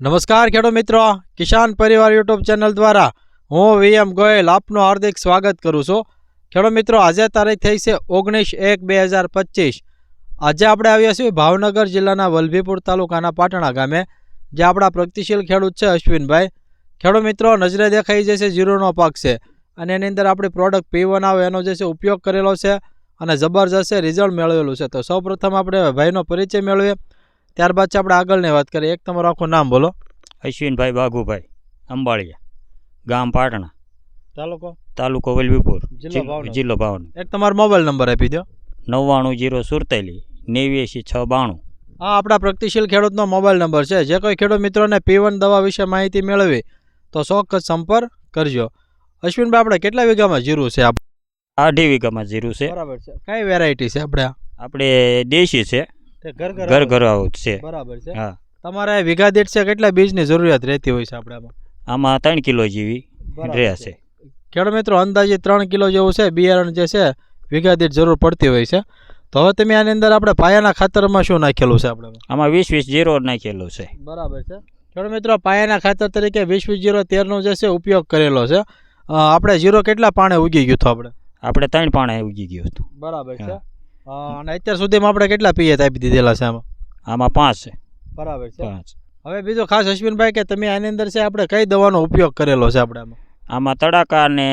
નમસ્કાર ખેડૂત મિત્રો. કિસાન પરિવાર યુટ્યુબ ચેનલ દ્વારા હું વીએમ ગોયલ આપનું હાર્દિક સ્વાગત કરું છું. ખેડૂત મિત્રો, આજે તારીખ થઈ છે ઓગણીસ એક બે હજાર પચીસ. આજે આપણે આવ્યા છીએ ભાવનગર જિલ્લાના વલભીપુર તાલુકાના પાટણા ગામે જે આપણા પ્રગતિશીલ ખેડૂત છે અશ્વિનભાઈ. ખેડૂત મિત્રો, નજરે દેખાઈ જશે જીરુનો પાક છે અને એની અંદર આપણી પ્રોડક્ટ પી વન એનો જે છે ઉપયોગ કરેલો છે અને જબરજસ્ત રિઝલ્ટ મેળવેલું છે. તો સૌપ્રથમ આપણે ભાઈનો પરિચય મેળવીએ. ત્યારબાદ છે આપણે આગળની વાત કરીએ. એક તમારું આખું નામ બોલો. અશ્વિનભાઈ બાગુભાઈ અંબાળિયા ગામ પાટણા તાલુકો? તાલુકો વલભીપુર જિલ્લો ભાવનગર. એક તમારો મોબાઈલ નંબર આપી દો. નવ્વાણું જીરો સુડતાલીસ નેવ્યાસી છ બાણું. આ આપણા પ્રગતિશીલ ખેડૂતનો મોબાઈલ નંબર છે. જે કોઈ ખેડૂત મિત્રોને પીવન દવા વિશે માહિતી મેળવી તો ચોક્કસ સંપર્ક કરજો. અશ્વિનભાઈ આપણે કેટલા વીઘામાં જીરું છે? અઢી વીઘામાં જીરું છે. બરાબર છે. કઈ વેરાયટી છે આપણે આપણે દેશી છે. ઘર ઘર આવું? છે. બરાબર છે. હા. તમારે વીઘા દીઠ છે કેટલા બીજની જરૂરિયાત રહેતી હોય છે આપણામાં? આમાં ત્રણ કિલો જેવી રહ્યા છે. ખેડૂત મિત્રો અંદાજે ત્રણ કિલો જેવું છે બિયારણ જે છે વીઘા દીઠ જરૂર પડતી હોય છે. તો હવે તમે આની અંદર આપણે પાયાના ખાતરમાં શું નાખેલું છે આપણે આમાં વીસ વીસ જીરો નાખેલું છે. બરાબર છે. ખેડૂત મિત્રો પાયાના ખાતર તરીકે વીસ વીસ જીરો તેરનો જે છે ઉપયોગ કરેલો છે. આપણે જીરો કેટલા પાણે ઉગી ગયું હતું આપણે? આપણે ત્રણ પાણે ઉગી ગયું હતું. બરાબર છે. અને અત્યાર સુધીમાં આપણે કેટલા પિયત આપી દીધેલા છે આમાં? આમાં પાંચ છે. બરાબર છે. પાંચ. હવે બીજો ખાસ અશ્વિનભાઈ કે તમે આની અંદર છે આપણે કઈ દવાનો ઉપયોગ કરેલો છે આપણે આમાં? આમાં તડાકા ને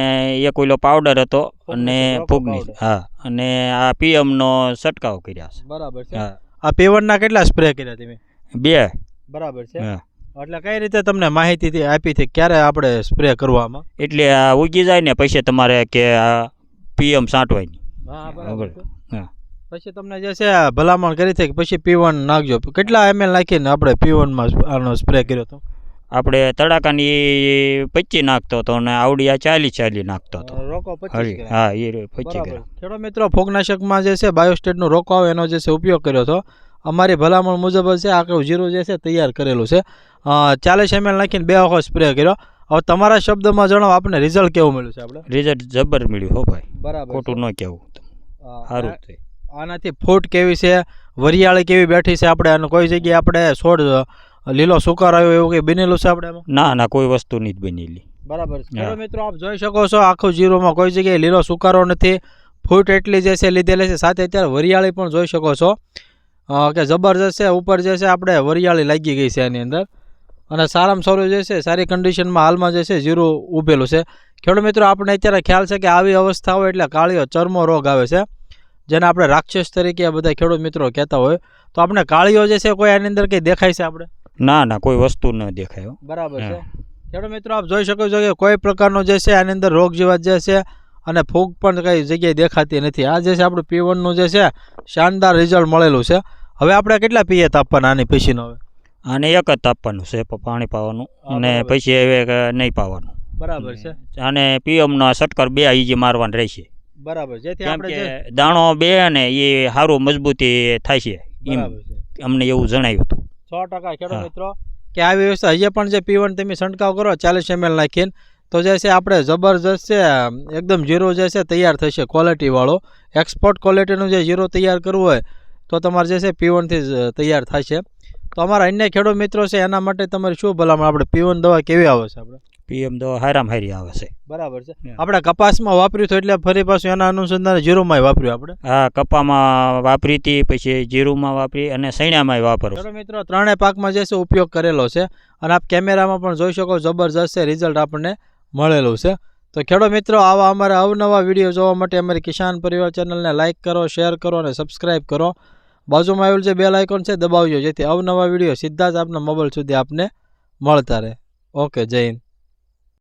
એક ઓઈલો પાવડર હતો અને ફૂગની હા અને આ પીએમનો છંટકાવ કર્યા છે. બરાબર છે. આ પેવનના કેટલા સ્પ્રે કર્યા તમે? બે. બરાબર છે. હા. એટલે કઈ રીતે તમને માહિતી આપી હતી ક્યારે આપણે સ્પ્રે કરવામાં એટલે આ ઉગી જાય ને પછી તમારે કે આ પીએમ છાંટવાની બરાબર હા. પછી તમને જે છે ભલામણ કરી હતી કે પછી પીવન નાખજો. કેટલા એમએલ નાખીને આપણે પીવનમાં આનો સ્પ્રે કર્યો હતો? આપણે તડાકાની પચી નાખતો હતો અને આવડિયા ચાલી ચાલી નાખતો હતો. રોકો હા એ પચી ગ્રામ. મિત્રો ફોગનાશકમાં જે છે બાયોસ્ટેટનો રોકો આવે એનો જે છે ઉપયોગ કર્યો હતો. અમારી ભલામણ મુજબ છે આખું જીરું જે છે તૈયાર કરેલું છે. ચાલીસ એમએલ નાખીને બે વખત સ્પ્રે કર્યો. હવે તમારા શબ્દમાં જણાવો આપણે રિઝલ્ટ કેવું મળ્યું છે આપણે? રિઝલ્ટ જબર મળ્યું હો ભાઈ. બરાબર ખોટું ન કહેવું. સારું છે આનાથી ફૂટ કેવી છે? વરિયાળી કેવી બેઠી છે આપણે? અને કોઈ જગ્યાએ આપણે છોડ લીલો સુકાર આવ્યો એવું કંઈ બનેલું છે આપણે ના ના કોઈ વસ્તુ નહીં બનેલી. બરાબર છે. મિત્રો આપ જોઈ શકો છો આખું જીરોમાં કોઈ જગ્યાએ લીલો સુકારો નથી. ફૂટ એટલી જે છે લીધેલી છે સાથે અત્યારે વરિયાળી પણ જોઈ શકો છો. કે જબરજસ્ત છે ઉપર જે છે આપણે વરિયાળી લાગી ગઈ છે એની અંદર. અને સારામાં સારું જે છે સારી કન્ડિશનમાં હાલમાં જે છે જીરું ઊભેલું છે. ખેડૂત મિત્રો આપણે અત્યારે ખ્યાલ છે કે આવી અવસ્થા હોય એટલે કાળીઓ ચરમો રોગ આવે છે. જેને આપણે રાક્ષસ તરીકે આ બધા ખેડૂત મિત્રો કહેતા હોય તો આપણે કાળીઓ જે છે કોઈ આની અંદર કંઈ દેખાય છે આપણે? ના ના કોઈ વસ્તુ ન દેખાય હો. બરાબર છે. ખેડૂત મિત્રો આપ જોઈ શકો છો કે કોઈ પ્રકારનો જે છે આની અંદર રોગ જીવાત જે છે અને ફૂગ પણ કઈ જગ્યાએ દેખાતી નથી. આ જે છે આપણું પીવનનું જે છે શાનદાર રિઝલ્ટ મળેલું છે. હવે આપણે કેટલા પીએ આપવાના આની પછીનો હવે? આને એક જ તાપવાનું છે પાણી પાવાનું અને પછી હવે નહીં પાવાનું. બરાબર છે. અને પીએમનો સટકર બે ઈજી મારવાનું રહેશે. બરાબર. જેથી આપણે દાણો બે અને એ સારું મજબૂતી થાય છે એમ અમને એવું જણાવ્યું હતું. સો ટકા ખેડૂત મિત્રો કે આ વ્યવસ્થા હજી પણ જે પીવન તમે છંટકાવ કરો ચાલીસ એમએલ નાખીને તો જે છે આપણે જબરજસ્ત છે એકદમ જીરો જે છે તૈયાર થશે ક્વોલિટીવાળો એક્સપોર્ટ ક્વોલિટીનું જે જીરો તૈયાર કરવું હોય તો તમારે જે છે પીવનથી જ તૈયાર થશે તો અમારા અન્ય ખેડૂત મિત્રો છે એના માટે તમારે શું ભલામણ? આપણે પીવન દવા કેવી આવે છે આપણે? પીએમ તો હારામ હારી આવે છે. બરાબર છે. આપણે કપાસમાં વાપર્યું હતું એટલે ફરી પાછું એના અનુસંધાને જીરુમાં વાપર્યું આપણે? આ કપામાં વાપરી હતી પછી જીરુમાં વાપરી અને સૈણામાં વાપરો. મિત્રો ત્રણેય પાકમાં જે છે ઉપયોગ કરેલો છે અને આપ કેમેરામાં પણ જોઈ શકો જબરજસ્ત છે રિઝલ્ટ આપણને મળેલું છે. તો ખેડો મિત્રો આવા અમારા અવનવા વીડિયો જોવા માટે અમારી કિસાન પરિવાર ચેનલને લાઇક કરો શેર કરો અને સબસ્ક્રાઈબ કરો. બાજુમાં આવેલું જે બેલ આઇકોન છે દબાવજો જેથી અવનવા વીડિયો સીધા જ આપના મોબાઈલ સુધી આપને મળતા રહે. ઓકે જય હિન્દ.